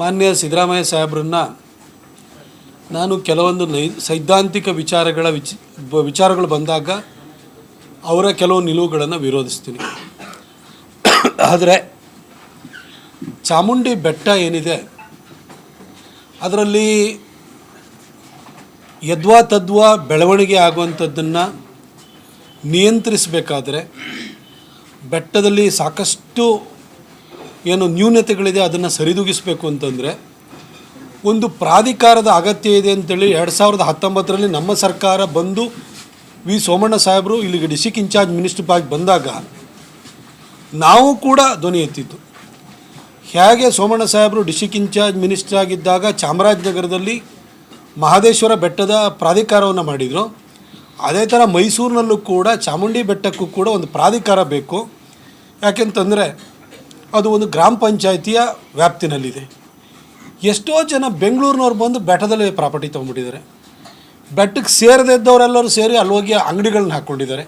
ಮಾನ್ಯ ಸಿದ್ದರಾಮಯ್ಯ ಸಾಹೇಬ್ರನ್ನ ನಾನು ಕೆಲವೊಂದು ನೈ, ಸೈದ್ಧಾಂತಿಕ ವಿಚಾರಗಳ ವಿಚ ವಿಚಾರಗಳು ಬಂದಾಗ ಅವರ ಕೆಲವು ನಿಲುವುಗಳನ್ನು ವಿರೋಧಿಸ್ತೀನಿ. ಆದರೆ ಚಾಮುಂಡಿ ಬೆಟ್ಟ ಏನಿದೆ, ಅದರಲ್ಲಿ ಯದ್ವಾ ತದ್ವಾ ಬೆಳವಣಿಗೆ ಆಗುವಂಥದ್ದನ್ನು ನಿಯಂತ್ರಿಸಬೇಕಾದ್ರೆ ಬೆಟ್ಟದಲ್ಲಿ ಸಾಕಷ್ಟು ಏನು ನ್ಯೂನತೆಗಳಿದೆ ಅದನ್ನು ಸರಿದೂಗಿಸಬೇಕು ಅಂತಂದರೆ ಒಂದು ಪ್ರಾಧಿಕಾರದ ಅಗತ್ಯ ಇದೆ ಅಂತೇಳಿ ಎರಡು ಸಾವಿರದ ಹತ್ತೊಂಬತ್ತರಲ್ಲಿ ನಮ್ಮ ಸರ್ಕಾರ ಬಂದು ವಿ ಸೋಮಣ್ಣ ಸಾಹೇಬರು ಇಲ್ಲಿಗೆ ಡಿಸ್ಟಿಕ್ ಇನ್ಚಾರ್ಜ್ ಮಿನಿಸ್ಟರ್ ಆಗಿ ಬಂದಾಗ ನಾವು ಕೂಡ ಧ್ವನಿ ಎತ್ತಿತ್ತು ಹೇಗೆ ಸೋಮಣ್ಣ ಸಾಹೇಬರು ಡಿಸ್ಟಿಕ್ ಇನ್ಚಾರ್ಜ್ ಮಿನಿಸ್ಟರ್ ಆಗಿದ್ದಾಗ ಚಾಮರಾಜನಗರದಲ್ಲಿ ಮಹದೇಶ್ವರ ಬೆಟ್ಟದ ಪ್ರಾಧಿಕಾರವನ್ನು ಮಾಡಿದರು. ಅದೇ ಥರ ಮೈಸೂರಿನಲ್ಲೂ ಕೂಡ ಚಾಮುಂಡಿ ಬೆಟ್ಟಕ್ಕೂ ಕೂಡ ಒಂದು ಪ್ರಾಧಿಕಾರ ಬೇಕು. ಯಾಕೆಂತಂದರೆ ಅದು ಒಂದು ಗ್ರಾಮ ಪಂಚಾಯಿತಿಯ ವ್ಯಾಪ್ತಿನಲ್ಲಿದೆ. ಎಷ್ಟೋ ಜನ ಬೆಂಗಳೂರಿನವ್ರು ಬಂದು ಬೆಟ್ಟದಲ್ಲಿ ಪ್ರಾಪರ್ಟಿ ತೊಗೊಂಡ್ಬಿಟ್ಟಿದ್ದಾರೆ. ಬೆಟ್ಟಕ್ಕೆ ಸೇರದೇ ಇದ್ದವರೆಲ್ಲರೂ ಸೇರಿ ಅಲ್ಲಿ ಹೋಗಿ ಅಂಗಡಿಗಳನ್ನ ಹಾಕ್ಕೊಂಡಿದ್ದಾರೆ.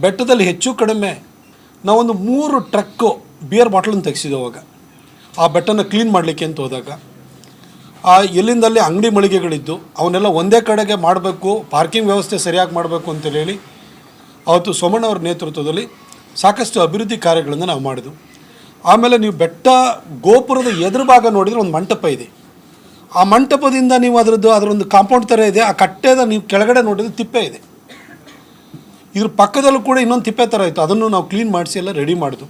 ಬೆಟ್ಟದಲ್ಲಿ ಹೆಚ್ಚು ಕಡಿಮೆ ನಾವೊಂದು ಮೂರು ಟ್ರಕ್ಕು ಬಿಯರ್ ಬಾಟ್ಲನ್ನು ತೆಗೆಸಿದ್ವು ಅವಾಗ. ಆ ಬೆಟ್ಟನ ಕ್ಲೀನ್ ಮಾಡಲಿಕ್ಕೆ ಅಂತ ಹೋದಾಗ. ಆ ಎಲ್ಲಿಂದಲ್ಲಿ ಅಂಗಡಿ ಮಳಿಗೆಗಳಿದ್ದು, ಅವನ್ನೆಲ್ಲ ಒಂದೇ ಕಡೆಗೆ ಮಾಡಬೇಕು ಪಾರ್ಕಿಂಗ್ ವ್ಯವಸ್ಥೆ ಸರಿಯಾಗಿ ಮಾಡಬೇಕು ಅಂತೇಳಿ ಅವತ್ತು ಸೋಮಣ್ಣ ನೇತೃತ್ವದಲ್ಲಿ ಸಾಕಷ್ಟು ಅಭಿವೃದ್ಧಿ ಕಾರ್ಯಗಳನ್ನು ನಾವು ಮಾಡಿದ್ವು. ಆಮೇಲೆ ನೀವು ಬೆಟ್ಟ ಗೋಪುರದ ಎದುರು ಭಾಗ ನೋಡಿದರೆ ಒಂದು ಮಂಟಪ ಇದೆ. ಆ ಮಂಟಪದಿಂದ ನೀವು ಅದರದ್ದು ಅದರೊಂದು ಕಾಂಪೌಂಡ್ ಥರ ಇದೆ. ಆ ಕಟ್ಟೆದ ನೀವು ಕೆಳಗಡೆ ನೋಡಿದ್ರೆ ತಿಪ್ಪೆ ಇದೆ. ಇದ್ರ ಪಕ್ಕದಲ್ಲೂ ಕೂಡ ಇನ್ನೊಂದು ತಿಪ್ಪೆ ಥರ ಇತ್ತು. ಅದನ್ನು ನಾವು ಕ್ಲೀನ್ ಮಾಡಿಸಿ ಎಲ್ಲ ರೆಡಿ ಮಾಡಿದ್ವು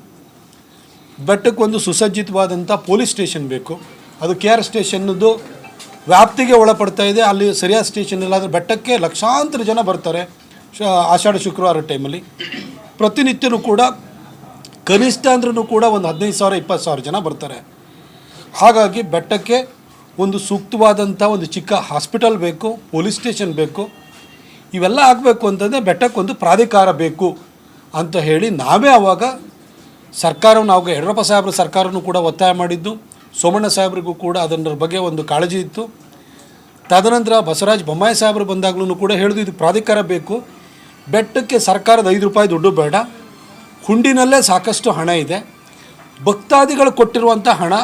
ಬೆಟ್ಟಕ್ಕೆ ಒಂದು ಸುಸಜ್ಜಿತವಾದಂಥ ಪೊಲೀಸ್ ಸ್ಟೇಷನ್ ಬೇಕು. ಅದು ಕೆ ಆರ್ ಸ್ಟೇಷನ್ನದು ವ್ಯಾಪ್ತಿಗೆ ಒಳಪಡ್ತಾ ಇದೆ. ಅಲ್ಲಿ ಸರಿಯಾದ ಸ್ಟೇಷನ್ ಇಲ್ಲ ಆದರೆ ಬೆಟ್ಟಕ್ಕೆ ಲಕ್ಷಾಂತರ ಜನ ಬರ್ತಾರೆ. ಶ ಆಷಾಢ ಶುಕ್ರವಾರ ಟೈಮಲ್ಲಿ ಪ್ರತಿನಿತ್ಯನೂ ಕೂಡ ಕನಿಷ್ಠ ಅಂದ್ರೂ ಕೂಡ ಒಂದು ಹದಿನೈದು ಸಾವಿರ, ಇಪ್ಪತ್ತು ಸಾವಿರ ಜನ ಬರ್ತಾರೆ. ಹಾಗಾಗಿ ಬೆಟ್ಟಕ್ಕೆ ಒಂದು ಸೂಕ್ತವಾದಂಥ ಒಂದು ಚಿಕ್ಕ ಹಾಸ್ಪಿಟಲ್ ಬೇಕು, ಪೊಲೀಸ್ ಸ್ಟೇಷನ್ ಬೇಕು. ಇವೆಲ್ಲ ಆಗಬೇಕು ಅಂತಂದರೆ ಬೆಟ್ಟಕ್ಕೊಂದು ಪ್ರಾಧಿಕಾರ ಬೇಕು ಅಂತ ಹೇಳಿ ನಾವೇ ಆವಾಗ ಸರ್ಕಾರವನ್ನು ನಾವು ಯಡಿಯೂರಪ್ಪ ಸಾಹೇಬ್ರ ಸರ್ಕಾರನೂ ಕೂಡ ಒತ್ತಾಯ ಮಾಡಿದ್ದು, ಸೋಮಣ್ಣ ಸಾಹೇಬ್ರಿಗೂ ಕೂಡ ಅದರ ಬಗ್ಗೆ ಒಂದು ಕಾಳಜಿ ಇತ್ತು. ತದನಂತರ ಬಸವರಾಜ ಬೊಮ್ಮಾಯಿ ಸಾಹೇಬರು ಬಂದಾಗಲೂ ಕೂಡ ಹೇಳಿದ್ರು ಇದು ಪ್ರಾಧಿಕಾರ ಬೇಕು. ಬೆಟ್ಟಕ್ಕೆ ಸರ್ಕಾರದ ಐದು ರೂಪಾಯಿ ದುಡ್ಡು ಬೇಡ. ಹುಂಡಿನಲ್ಲೇ ಸಾಕಷ್ಟು ಹಣ ಇದೆ. ಭಕ್ತಾದಿಗಳು ಕೊಟ್ಟಿರುವಂಥ ಹಣ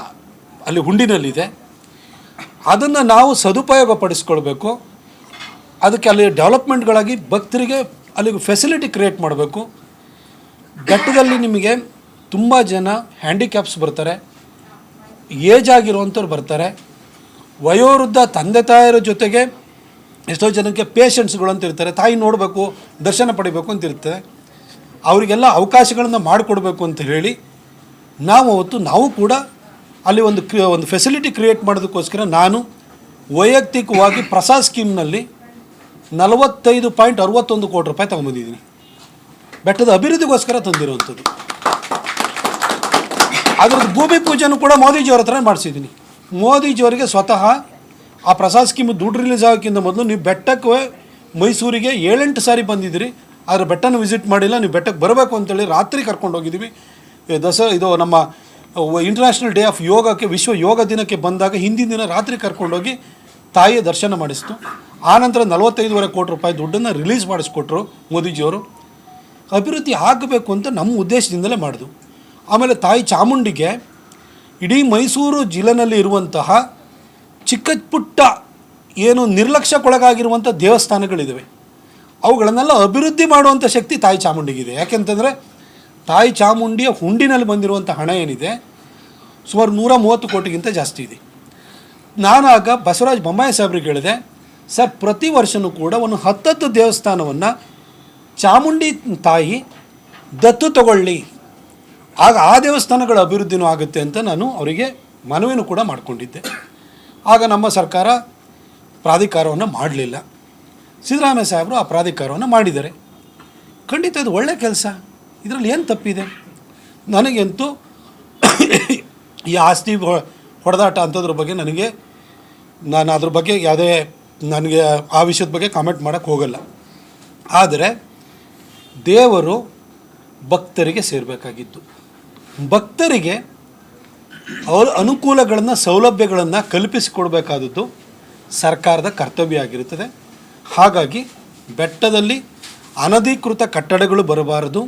ಅಲ್ಲಿ ಹುಂಡಿನಲ್ಲಿದೆ. ಅದನ್ನು ನಾವು ಸದುಪಯೋಗ ಪಡಿಸ್ಕೊಳ್ಬೇಕು ಅದಕ್ಕೆ ಅಲ್ಲಿ ಡೆವಲಪ್ಮೆಂಟ್ಗಳಾಗಿ ಭಕ್ತರಿಗೆ ಅಲ್ಲಿಗೆ ಫೆಸಿಲಿಟಿ ಕ್ರಿಯೇಟ್ ಮಾಡಬೇಕು. ಘಟ್ಟದಲ್ಲಿ ನಿಮಗೆ ತುಂಬ ಜನ ಹ್ಯಾಂಡಿಕ್ಯಾಪ್ಸ್ ಬರ್ತಾರೆ. ಏಜ್ ಆಗಿರುವಂಥವ್ರು ಬರ್ತಾರೆ. ವಯೋವೃದ್ಧ ತಂದೆ ತಾಯಿಯರ ಜೊತೆಗೆ ಎಷ್ಟೋ ಜನಕ್ಕೆ ಪೇಷಂಟ್ಸ್ಗಳು ಅಂತ ಇರ್ತಾರೆ ತಾಯಿ ನೋಡಬೇಕು, ದರ್ಶನ ಪಡಿಬೇಕು ಅಂತ ಇರ್ತದೆ ಅವರಿಗೆಲ್ಲ ಅವಕಾಶಗಳನ್ನು ಮಾಡಿಕೊಡ್ಬೇಕು ಅಂತ ಹೇಳಿ ನಾವು ಅವತ್ತು ನಾವು ಕೂಡ ಅಲ್ಲಿ ಒಂದು ಒಂದು ಫೆಸಿಲಿಟಿ ಕ್ರಿಯೇಟ್ ಮಾಡೋದಕ್ಕೋಸ್ಕರ ನಾನು ವೈಯಕ್ತಿಕವಾಗಿ ಪ್ರಸಾದ್ ಸ್ಕೀಮ್ನಲ್ಲಿ ನಲವತ್ತೈದು ಪಾಯಿಂಟ್ ಅರವತ್ತೊಂದು ಕೋಟಿ ರೂಪಾಯಿ ತೊಗೊಂಬಂದಿದ್ದೀನಿ. ಬೆಟ್ಟದ ಅಭಿವೃದ್ಧಿಗೋಸ್ಕರ ತಂದಿರುವಂಥದ್ದು. ಅದ್ರದ್ದು ಭೂಮಿ ಪೂಜೆನೂ ಕೂಡ ಮೋದಿಜಿಯವ್ರ ಹತ್ರ ಮಾಡಿಸಿದ್ದೀನಿ. ಮೋದಿಜಿಯವರಿಗೆ ಸ್ವತಃ ಆ ಪ್ರಸಾದ್ ಸ್ಕೀಮ್ ದುಡ್ಡು ರಿಲೀಸ್ ಆಗೋಕ್ಕಿಂತ ಮೊದಲು ನೀವು ಬೆಟ್ಟಕ್ಕೆ ಮೈಸೂರಿಗೆ ಏಳೆಂಟು ಸಾರಿ ಬಂದಿದ್ದೀರಿ. ಆದರೆ ಬೆಟ್ಟನ ವಿಸಿಟ್ ಮಾಡಿಲ್ಲ, ನೀವು ಬೆಟ್ಟಕ್ಕೆ ಬರಬೇಕು ಅಂತೇಳಿ ರಾತ್ರಿ ಕರ್ಕೊಂಡು ಹೋಗಿದ್ದೀವಿ. ದಸ, ಇದು ನಮ್ಮ ಇಂಟರ್ನ್ಯಾಷನಲ್ ಡೇ ಆಫ್ ಯೋಗಕ್ಕೆ ವಿಶ್ವ ಯೋಗ ದಿನಕ್ಕೆ ಬಂದಾಗ ಹಿಂದಿನ ದಿನ ರಾತ್ರಿ ಕರ್ಕೊಂಡೋಗಿ ತಾಯಿಯ ದರ್ಶನ ಮಾಡಿಸ್ತು. ಆನಂತರ ನಲವತ್ತೈದುವರೆ ಕೋಟಿ ರೂಪಾಯಿ ದುಡ್ಡನ್ನು ರಿಲೀಸ್ ಮಾಡಿಸ್ಕೊಟ್ರು ಮೋದಿಜಿಯವರು. ಅಭಿವೃದ್ಧಿ ಆಗಬೇಕು ಅಂತ ನಮ್ಮ ಉದ್ದೇಶದಿಂದಲೇ ಮಾಡಿದ್ವು ಆಮೇಲೆ ತಾಯಿ ಚಾಮುಂಡಿಗೆ ಇಡೀ ಮೈಸೂರು ಜಿಲ್ಲೆನಲ್ಲಿ ಇರುವಂತಹ ಚಿಕ್ಕ ಪುಟ್ಟ ಏನು ನಿರ್ಲಕ್ಷ್ಯಕ್ಕೊಳಗಾಗಿರುವಂಥ ದೇವಸ್ಥಾನಗಳಿದ್ದಾವೆ ಅವುಗಳನ್ನೆಲ್ಲ ಅಭಿವೃದ್ಧಿ ಮಾಡುವಂಥ ಶಕ್ತಿ ತಾಯಿ ಚಾಮುಂಡಿಗಿದೆ. ಯಾಕೆಂತಂದರೆ ತಾಯಿ ಚಾಮುಂಡಿಯ ಹುಂಡಿನಲ್ಲಿ ಬಂದಿರುವಂಥ ಹಣ ಏನಿದೆ? ಸುಮಾರು ನೂರ ಮೂವತ್ತು ಕೋಟಿಗಿಂತ ಜಾಸ್ತಿ ಇದೆ. ನಾನು ಆಗ ಬಸವರಾಜ ಬೊಮ್ಮಾಯಿ ಸಾಹೇಬ್ರಿಗೆ ಹೇಳಿದೆ, ಸರ್, ಪ್ರತಿ ವರ್ಷವೂ ಕೂಡ ಒಂದು ಹತ್ತತ್ತು ದೇವಸ್ಥಾನವನ್ನು ಚಾಮುಂಡಿ ತಾಯಿ ದತ್ತು ತಗೊಳ್ಳಿ. ಆಗ ಆ ದೇವಸ್ಥಾನಗಳ ಅಭಿವೃದ್ಧಿನೂ ಆಗುತ್ತೆ ಅಂತ ನಾನು ಅವರಿಗೆ ಮನವಿನೂ ಕೂಡ ಮಾಡಿಕೊಂಡಿದ್ದೆ. ಆಗ ನಮ್ಮ ಸರ್ಕಾರ ಪ್ರಾಧಿಕಾರವನ್ನು ಮಾಡಲಿಲ್ಲ. ಸಿದ್ದರಾಮಯ್ಯ ಸಾಹೇಬರು ಆ ಪ್ರಾಧಿಕಾರವನ್ನು ಮಾಡಿದ್ದಾರೆ. ಖಂಡಿತ ಇದು ಒಳ್ಳೆಯ ಕೆಲಸ. ಇದರಲ್ಲಿ ಏನು ತಪ್ಪಿದೆ? ನನಗಂತೂ ಈ ಆಸ್ತಿ ಹೊಡೆದಾಟ ಅಂಥದ್ರ ಬಗ್ಗೆ ನನಗೆ, ನಾನು ಅದ್ರ ಬಗ್ಗೆ ಯಾವುದೇ, ನನಗೆ ಆ ವಿಷಯದ ಬಗ್ಗೆ ಕಾಮೆಂಟ್ ಮಾಡೋಕ್ಕೆ ಹೋಗಲ್ಲ. ಆದರೆ, ದೇವರು ಭಕ್ತರಿಗೆ ಸೇರಬೇಕಾಗಿತ್ತು ಭಕ್ತರಿಗೆ ಅವರ ಅನುಕೂಲಗಳನ್ನು, ಸೌಲಭ್ಯಗಳನ್ನು ಕಲ್ಪಿಸಿಕೊಡ್ಬೇಕಾದದ್ದು ಸರ್ಕಾರದ ಕರ್ತವ್ಯ ಆಗಿರುತ್ತದೆ. ಹಾಗಾಗಿ ಬೆಟ್ಟದಲ್ಲಿ ಅನಧಿಕೃತ ಕಟ್ಟಡಗಳು ಬರಬಾರದು.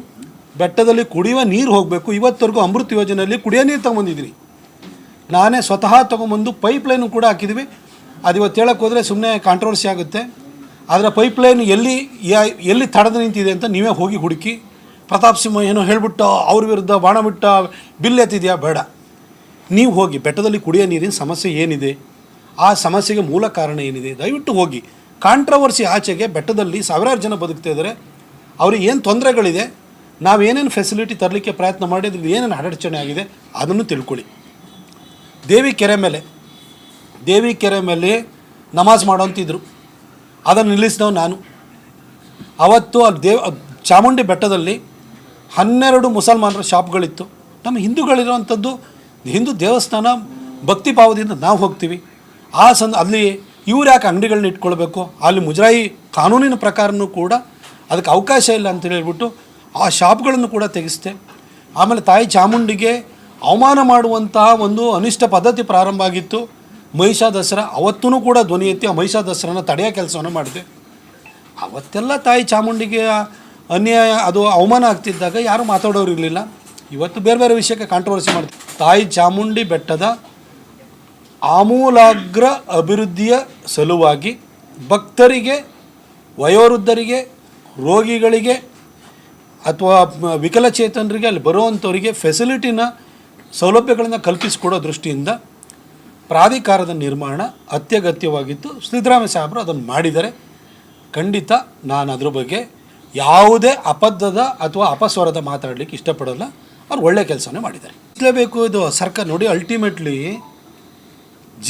ಬೆಟ್ಟದಲ್ಲಿ ಕುಡಿಯುವ ನೀರು ಹೋಗಬೇಕು. ಇವತ್ತವರೆಗೂ ಅಮೃತ ಯೋಜನೆಯಲ್ಲಿ ಕುಡಿಯೋ ನೀರು ತೊಗೊಂಬಂದಿದ್ದೀನಿ ನಾನೇ ಸ್ವತಃ ತೊಗೊಂಬಂದು ಪೈಪ್ಲೈನು ಕೂಡ ಹಾಕಿದ್ವಿ. ಅದು ಇವತ್ತು ಹೇಳಕ್ಕೆ ಹೋದರೆ ಸುಮ್ಮನೆ ಕಾಂಟ್ರವರ್ಸಿ ಆಗುತ್ತೆ. ಆದರೆ ಪೈಪ್ಲೈನ್ ಎಲ್ಲಿ ಎಲ್ಲಿ ತಡೆದು ನಿಂತಿದೆ ಅಂತ ನೀವೇ ಹೋಗಿ ಹುಡುಕಿ. ಪ್ರತಾಪ್ ಸಿಂಹ ಏನೋ ಹೇಳ್ಬಿಟ್ಟು, ಅವ್ರ ವಿರುದ್ಧ ಬಾಣ ಬಿಟ್ಟ, ಬಿಲ್ ಎತ್ತಿದೆಯಾ? ಬೇಡ. ನೀವು ಹೋಗಿ ಬೆಟ್ಟದಲ್ಲಿ ಕುಡಿಯೋ ನೀರಿನ ಸಮಸ್ಯೆ ಏನಿದೆ? ಆ ಸಮಸ್ಯೆಗೆ ಮೂಲ ಕಾರಣ ಏನಿದೆ? ದಯವಿಟ್ಟು ಹೋಗಿ. ಕಾಂಟ್ರವರ್ಸಿ ಆಚೆಗೆ ಬೆಟ್ಟದಲ್ಲಿ ಸಾವಿರಾರು ಜನ ಬದುಕ್ತಾ ಇದ್ದಾರೆ. ಅವ್ರಿಗೆ ಏನು ತೊಂದರೆಗಳಿದೆ? ನಾವೇನೇನು ಫೆಸಿಲಿಟಿ ತರಲಿಕ್ಕೆ ಪ್ರಯತ್ನ ಮಾಡಿದ್ರೆ ಏನೇನು ಅಡಚಣೆ ಆಗಿದೆ ಅದನ್ನು ತಿಳ್ಕೊಳ್ಳಿ. ದೇವಿ ಕೆರೆ ಮೇಲೆ, ದೇವಿ ಕೆರೆ ಮೇಲೆ ನಮಾಜ್ ಮಾಡೋಂತಿದ್ರು ಅದನ್ನು ನಿಲ್ಲಿಸಿದವು ನಾನು. ಅವತ್ತು ಅಲ್ಲಿ ದೇವ್ ಚಾಮುಂಡಿ ಬೆಟ್ಟದಲ್ಲಿ ಹನ್ನೆರಡು ಮುಸಲ್ಮಾನರ ಶಾಪ್ಗಳಿತ್ತು. ನಮ್ಮ ಹಿಂದೂಗಳಿರುವಂಥದ್ದು ಹಿಂದೂ ದೇವಸ್ಥಾನ ಭಕ್ತಿ ಭಾವದಿಂದ ನಾವು ಹೋಗ್ತೀವಿ. ಆ ಸಂದ, ಅಲ್ಲಿ ಇವ್ರು ಯಾಕೆ ಅಂಗಡಿಗಳನ್ನ ಇಟ್ಕೊಳ್ಬೇಕು? ಅಲ್ಲಿ ಮುಜರಾಯಿ ಕಾನೂನಿನ ಪ್ರಕಾರನೂ ಕೂಡ ಅದಕ್ಕೆ ಅವಕಾಶ ಇಲ್ಲ ಅಂತ ಹೇಳಿಬಿಟ್ಟು ಆ ಶಾಪ್ಗಳನ್ನು ಕೂಡ ತೆಗೆಸ್ತೆ ಆಮೇಲೆ ತಾಯಿ ಚಾಮುಂಡಿಗೆ ಅವಮಾನ ಮಾಡುವಂತಹ ಒಂದು ಅನಿಷ್ಟ ಪದ್ಧತಿ ಪ್ರಾರಂಭ ಆಗಿತ್ತು. ಮಹಿಷಾ ದಸರಾ ಅವತ್ತೂ ಕೂಡ ಧ್ವನಿ ಎತ್ತಿ ಆ ಮಹಿಷಾ ದಸರಾನ ತಡೆಯೋ ಕೆಲಸವನ್ನು ಮಾಡಿದೆ. ಅವತ್ತೆಲ್ಲ ತಾಯಿ ಚಾಮುಂಡಿಗೆ ಅನ್ಯಾಯ, ಅದು ಅವಮಾನ ಆಗ್ತಿದ್ದಾಗ ಯಾರೂ ಮಾತಾಡೋರು ಇರಲಿಲ್ಲ. ಇವತ್ತು ಬೇರೆ ಬೇರೆ ವಿಷಯಕ್ಕೆ ಕಾಂಟ್ರವರ್ಸಿ ಮಾಡ್ತೀವಿ ತಾಯಿ ಚಾಮುಂಡಿ ಬೆಟ್ಟದ ಆಮೂಲಾಗ್ರ ಅಭಿವೃದ್ಧಿಯ ಸಲುವಾಗಿ ಭಕ್ತರಿಗೆ, ವಯೋವೃದ್ಧರಿಗೆ, ರೋಗಿಗಳಿಗೆ ಅಥವಾ ವಿಕಲಚೇತನರಿಗೆ, ಅಲ್ಲಿ ಬರುವಂಥವರಿಗೆ ಫೆಸಿಲಿಟಿನ ಸೌಲಭ್ಯಗಳನ್ನು ಕಲ್ಪಿಸಿಕೊಡೋ ದೃಷ್ಟಿಯಿಂದ ಪ್ರಾಧಿಕಾರದ ನಿರ್ಮಾಣ ಅತ್ಯಗತ್ಯವಾಗಿತ್ತು. ಸಿದ್ದರಾಮಯ್ಯ ಸಾಹೇಬರು ಅದನ್ನು ಮಾಡಿದರೆ ಖಂಡಿತ ನಾನು ಅದ್ರ ಬಗ್ಗೆ ಯಾವುದೇ ಅಪದ್ದದ ಅಥವಾ ಅಪಸ್ವರದ ಮಾತಾಡಲಿಕ್ಕೆ ಇಷ್ಟಪಡಲ್ಲ. ಅವ್ರು ಒಳ್ಳೆ ಕೆಲಸನೇ ಮಾಡಿದ್ದಾರೆ. ಇರಲೇಬೇಕು ಇದು ಸರ್ಕಾರ ನೋಡಿ ಅಲ್ಟಿಮೇಟ್ಲಿ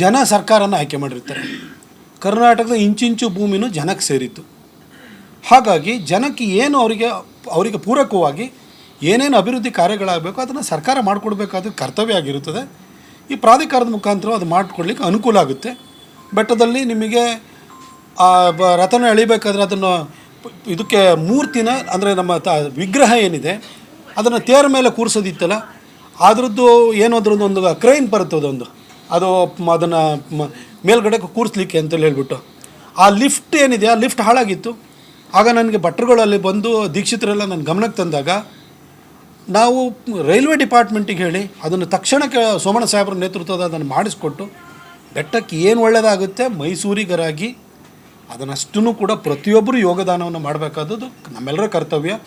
ಜನ ಸರ್ಕಾರನ ಆಯ್ಕೆ ಮಾಡಿರ್ತಾರೆ. ಕರ್ನಾಟಕದ ಇಂಚಿಂಚು ಭೂಮಿನೂ ಜನಕ್ಕೆ ಸೇರಿತ್ತು. ಹಾಗಾಗಿ ಜನಕ್ಕೆ ಏನು ಅವರಿಗೆ ಅವರಿಗೆ ಪೂರಕವಾಗಿ ಏನೇನು ಅಭಿವೃದ್ಧಿ ಕಾರ್ಯಗಳಾಗಬೇಕು, ಅದನ್ನು ಸರ್ಕಾರ ಮಾಡಿಕೊಡ್ಬೇಕಾದ ಕರ್ತವ್ಯ ಆಗಿರುತ್ತದೆ. ಈ ಪ್ರಾಧಿಕಾರದ ಮುಖಾಂತರ ಅದು ಮಾಡಿಕೊಡ್ಲಿಕ್ಕೆ ಅನುಕೂಲ ಆಗುತ್ತೆ. ಬೆಟ್ಟದಲ್ಲಿ ನಿಮಗೆ ರಥನ ಎಳಿಬೇಕಾದ್ರೆ ಅದನ್ನು, ಇದಕ್ಕೆ ಮೂರ್ತಿನ, ಅಂದರೆ ನಮ್ಮ ತ, ವಿಗ್ರಹ ಏನಿದೆ, ಅದನ್ನು ತೇರ ಮೇಲೆ ಕೂರಿಸೋದಿತ್ತಲ್ಲ ಅದರದ್ದು ಏನೋ ಅದರದ್ದು ಒಂದು ಕ್ರೈನ್ ಬರುತ್ತೆ ಅದೊಂದು. ಅದು ಅದನ್ನು ಮೇಲ್ಗಡೆ ಕೂರಿಸ್ಲಿಕ್ಕೆ ಅಂತೇಳಿ ಹೇಳಿಬಿಟ್ಟು. ಆ ಲಿಫ್ಟ್ ಏನಿದೆ, ಆ ಲಿಫ್ಟ್ ಹಾಳಾಗಿತ್ತು. ಆಗ ನನಗೆ ಭಟ್ರುಗಳಲ್ಲಿ ಬಂದು ದೀಕ್ಷಿತರೆಲ್ಲ ನನ್ನ ಗಮನಕ್ಕೆ ತಂದಾಗ, ನಾವು ರೈಲ್ವೆ ಡಿಪಾರ್ಟ್ಮೆಂಟಿಗೆ ಹೇಳಿ, ಅದನ್ನು ತಕ್ಷಣಕ್ಕೆ ಸೋಮಣ್ಣ ಸಾಹೇಬ್ರ ನೇತೃತ್ವದ ಅದನ್ನು ಮಾಡಿಸ್ಕೊಟ್ಟು, ಬೆಟ್ಟಕ್ಕೆ ಏನು ಒಳ್ಳೆಯದಾಗುತ್ತೆ ಮೈಸೂರಿಗರಾಗಿ ಅದನ್ನಷ್ಟೂ ಕೂಡ ಪ್ರತಿಯೊಬ್ಬರು ಯೋಗದಾನವನ್ನು ಮಾಡಬೇಕಾದದ್ದು ನಮ್ಮೆಲ್ಲರ ಕರ್ತವ್ಯ.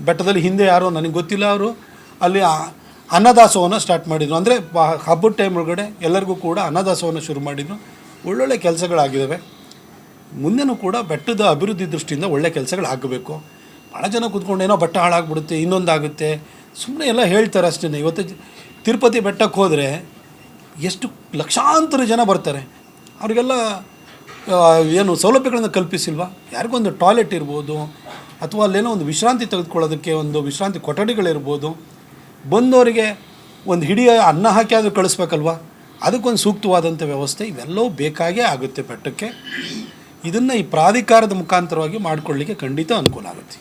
ಬೆಟ್ಟದಲ್ಲಿ ಹಿಂದೆ ಯಾರೋ ನನಗೆ ಗೊತ್ತಿಲ್ಲ ಅವರು. ಅಲ್ಲಿ ಆ- ಅನ್ನದಾಸೋಹನ ಸ್ಟಾರ್ಟ್ ಮಾಡಿದ್ರು. ಅಂದರೆ ಹಬ್ಬದ ಟೈಮ್ ಒಳಗಡೆ ಎಲ್ಲರಿಗೂ ಕೂಡ ಅನ್ನದಾಸೋಹನ ಶುರು ಮಾಡಿದ್ರು. ಒಳ್ಳೊಳ್ಳೆ ಕೆಲಸಗಳಾಗಿದ್ದಾವೆ ಮುಂದೆನೂ ಕೂಡ ಬೆಟ್ಟದ ಅಭಿವೃದ್ಧಿ ದೃಷ್ಟಿಯಿಂದ ಒಳ್ಳೆ ಕೆಲಸಗಳು ಆಗಬೇಕು ಭಾಳ ಜನ ಕೂತ್ಕೊಂಡು ಏನೋ ಬೆಟ್ಟ ಹಾಳಾಗ್ಬಿಡುತ್ತೆ, ಇನ್ನೊಂದಾಗುತ್ತೆ. ಸುಮ್ಮನೆ ಎಲ್ಲ ಹೇಳ್ತಾರೆ ಅಷ್ಟೇ ಇವತ್ತು ತಿರುಪತಿ ಬೆಟ್ಟಕ್ಕೆ ಹೋದರೆ ಎಷ್ಟು ಲಕ್ಷಾಂತರ ಜನ ಬರ್ತಾರೆ. ಅವರಿಗೆಲ್ಲ ಏನು ಸೌಲಭ್ಯಗಳನ್ನು ಕಲ್ಪಿಸಿಲ್ವಾ? ಯಾರಿಗೊಂದು ಟಾಯ್ಲೆಟ್ ಇರ್ಬೋದು, ಅಥವಾ ಅಲ್ಲೇನೋ ಒಂದು ವಿಶ್ರಾಂತಿ ತೆಗೆದುಕೊಳ್ಳೋದಕ್ಕೆ ಒಂದು ವಿಶ್ರಾಂತಿ ಕೊಠಡಿಗಳಿರ್ಬೋದು. ಬಂದವರಿಗೆ ಒಂದು ಹಿಡಿಯ ಅನ್ನ ಹಾಕಿ ಆದರೂ ಕಳಿಸ್ಬೇಕಲ್ವಾ? ಅದಕ್ಕೊಂದು ಸೂಕ್ತವಾದಂಥ ವ್ಯವಸ್ಥೆ ಇವೆಲ್ಲವೂ ಬೇಕಾಗೇ ಆಗುತ್ತೆ ಬೆಟ್ಟಕ್ಕೆ. ಇದನ್ನು ಈ ಪ್ರಾಧಿಕಾರದ ಮುಖಾಂತರವಾಗಿ ಮಾಡಿಕೊಳ್ಳಿಕ್ಕೆ ಖಂಡಿತ ಅನುಕೂಲ ಆಗುತ್ತೆ.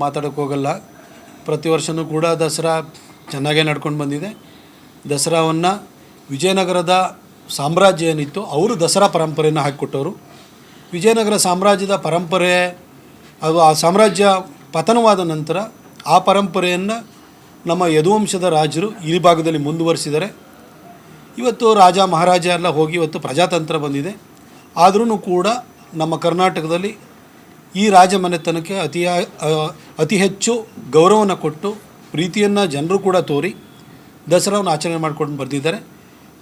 ಮಾತಾಡೋಕ್ಕೆ ಹೋಗಲ್ಲ. ಪ್ರತಿ ವರ್ಷವೂ ಕೂಡ ದಸರಾ ಚೆನ್ನಾಗೇ ನಡ್ಕೊಂಡು ಬಂದಿದೆ. ದಸರಾವನ್ನು ವಿಜಯನಗರದ ಸಾಮ್ರಾಜ್ಯ ಏನಿತ್ತು ಅವರು ದಸರಾ ಪರಂಪರೆಯನ್ನು ಹಾಕಿಕೊಟ್ಟವರು. ವಿಜಯನಗರ ಸಾಮ್ರಾಜ್ಯದ ಪರಂಪರೆ ಅದು ಆ ಸಾಮ್ರಾಜ್ಯ ಪತನವಾದ ನಂತರ ಆ ಪರಂಪರೆಯನ್ನು ನಮ್ಮ ಯದುವಂಶದ ರಾಜರು ಈ ಭಾಗದಲ್ಲಿ ಮುಂದುವರಿಸಿದರೆ ಇವತ್ತು ರಾಜ ಮಹಾರಾಜ ಎಲ್ಲ ಹೋಗಿ ಇವತ್ತು ಪ್ರಜಾತಂತ್ರ ಬಂದಿದೆ. ಆದ್ರೂ ಕೂಡ ನಮ್ಮ ಕರ್ನಾಟಕದಲ್ಲಿ ಈ ರಾಜಮನೆತನಕ್ಕೆ ಅತಿ ಅತಿ ಹೆಚ್ಚು ಗೌರವವನ್ನು ಕೊಟ್ಟು ಪ್ರೀತಿಯನ್ನು ಜನರು ಕೂಡ ತೋರಿ ದಸರಾವನ್ನು ಆಚರಣೆ ಮಾಡ್ಕೊಂಡು ಬರ್ತಿದ್ದಾರೆ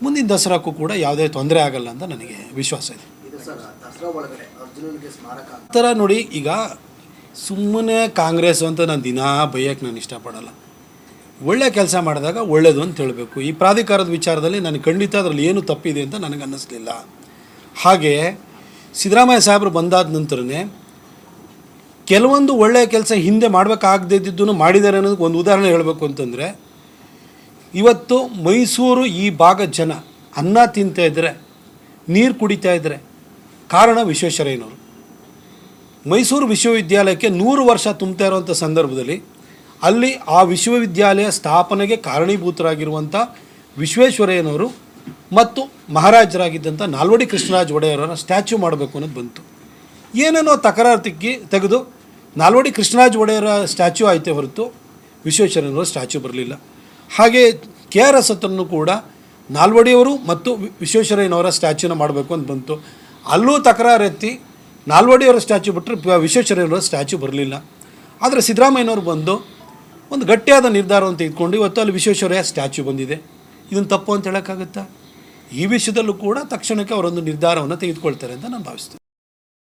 ಮುಂದಿನ ದಸರಾಕ್ಕೂ ಕೂಡ ಯಾವುದೇ ತೊಂದರೆ ಆಗಲ್ಲ ಅಂತ ನನಗೆ ವಿಶ್ವಾಸ ಇದೆ. ಆ ಥರ ನೋಡಿ ಈಗ ಸುಮ್ಮನೆ ಕಾಂಗ್ರೆಸ್ ಅಂತ ನಾನು ದಿನಾ ಬೈಯಕ್ಕೆ ನಾನು ಇಷ್ಟಪಡಲ್ಲ. ಒಳ್ಳೆ ಕೆಲಸ ಮಾಡಿದಾಗ ಒಳ್ಳೆಯದು ಅಂತ ಹೇಳಬೇಕು. ಈ ಪ್ರಾಧಿಕಾರದ ವಿಚಾರದಲ್ಲಿ ನನಗೆ ಖಂಡಿತ ಅದರಲ್ಲಿ ಏನು ತಪ್ಪಿದೆ ಅಂತ ನನಗೆ ಅನ್ನಿಸ್ಲಿಲ್ಲ ಹಾಗೆ ಸಿದ್ದರಾಮಯ್ಯ ಸಾಹೇಬರು ಬಂದಾದ ನಂತರನೇ ಕೆಲವೊಂದು ಒಳ್ಳೆಯ ಕೆಲಸ ಹಿಂದೆ ಮಾಡಬೇಕಾಗದೇ ಇದ್ದಿದ್ದನ್ನು ಮಾಡಿದ್ದಾರೆ ಅನ್ನೋದಕ್ಕೆ ಒಂದು ಉದಾಹರಣೆ ಹೇಳಬೇಕು ಅಂತಂದರೆ, ಇವತ್ತು ಮೈಸೂರು ಈ ಭಾಗದ ಜನ ಅನ್ನ ತಿಂತಾ ಇದ್ದರೆ ನೀರು ಕುಡಿತಾ ಇದ್ದರೆ ಕಾರಣ ವಿಶ್ವೇಶ್ವರಯ್ಯನವರು. ಮೈಸೂರು ವಿಶ್ವವಿದ್ಯಾಲಯಕ್ಕೆ ನೂರು ವರ್ಷ ತುಂಬ್ತಾ ಇರುವಂಥ ಸಂದರ್ಭದಲ್ಲಿ ಅಲ್ಲಿ ಆ ವಿಶ್ವವಿದ್ಯಾಲಯ ಸ್ಥಾಪನೆಗೆ ಕಾರಣೀಭೂತರಾಗಿರುವಂಥ ವಿಶ್ವೇಶ್ವರಯ್ಯನವರು ಮತ್ತು ಮಹಾರಾಜರಾಗಿದ್ದಂಥ ನಾಲ್ವಡಿ ಕೃಷ್ಣರಾಜ ಒಡೆಯರ ಸ್ಟ್ಯಾಚ್ಯೂ ಮಾಡಬೇಕು ಅನ್ನೋದು ಬಂತು. ಏನೇನೋ ತಕರಾರು ತಿಕ್ಕಿ ತೆಗೆದು ನಾಲ್ವಡಿ ಕೃಷ್ಣರಾಜ ಒಡೆಯರ ಸ್ಟ್ಯಾಚ್ಯೂ ಆಯಿತೇ ಹೊರತು ವಿಶ್ವೇಶ್ವರಯ್ಯನವರ ಸ್ಟ್ಯಾಚ್ಯೂ ಬರಲಿಲ್ಲ. ಹಾಗೆ ಕೆ ಆರ್ ಎಸ್ ಹತ್ರನೂ ಕೂಡ ನಾಲ್ವಡಿಯವರು ಮತ್ತು ವಿಶ್ವೇಶ್ವರಯ್ಯನವರ ಸ್ಟ್ಯಾಚ್ಯೂನ ಮಾಡಬೇಕು ಅಂತ ಬಂತು. ಅಲ್ಲೂ ತಕರಾರು ಎತ್ತಿ ನಾಲ್ವಡಿಯವರ ಸ್ಟ್ಯಾಚ್ಯೂ ಬಿಟ್ಟರೆ ವಿಶ್ವೇಶ್ವರಯ್ಯನವರ ಸ್ಟ್ಯಾಚ್ಯೂ ಬರಲಿಲ್ಲ. ಆದರೆ ಸಿದ್ದರಾಮಯ್ಯನವರು ಬಂದು ಒಂದು ಗಟ್ಟಿಯಾದ ನಿರ್ಧಾರವನ್ನು ತೆಗೆದುಕೊಂಡು ಇವತ್ತು ಅಲ್ಲಿ ವಿಶ್ವೇಶ್ವರಯ್ಯ ಸ್ಟ್ಯಾಚ್ಯೂ ಬಂದಿದೆ. ಇದನ್ನು ತಪ್ಪು ಅಂತ ಹೇಳೋಕ್ಕಾಗುತ್ತಾ? ಈ ವಿಷಯದಲ್ಲೂ ಕೂಡ ತಕ್ಷಣಕ್ಕೆ ಅವರೊಂದು ನಿರ್ಧಾರವನ್ನು ತೆಗೆದುಕೊಳ್ತಾರೆ ಅಂತ ನಾನು ಭಾವಿಸ್ತೀನಿ.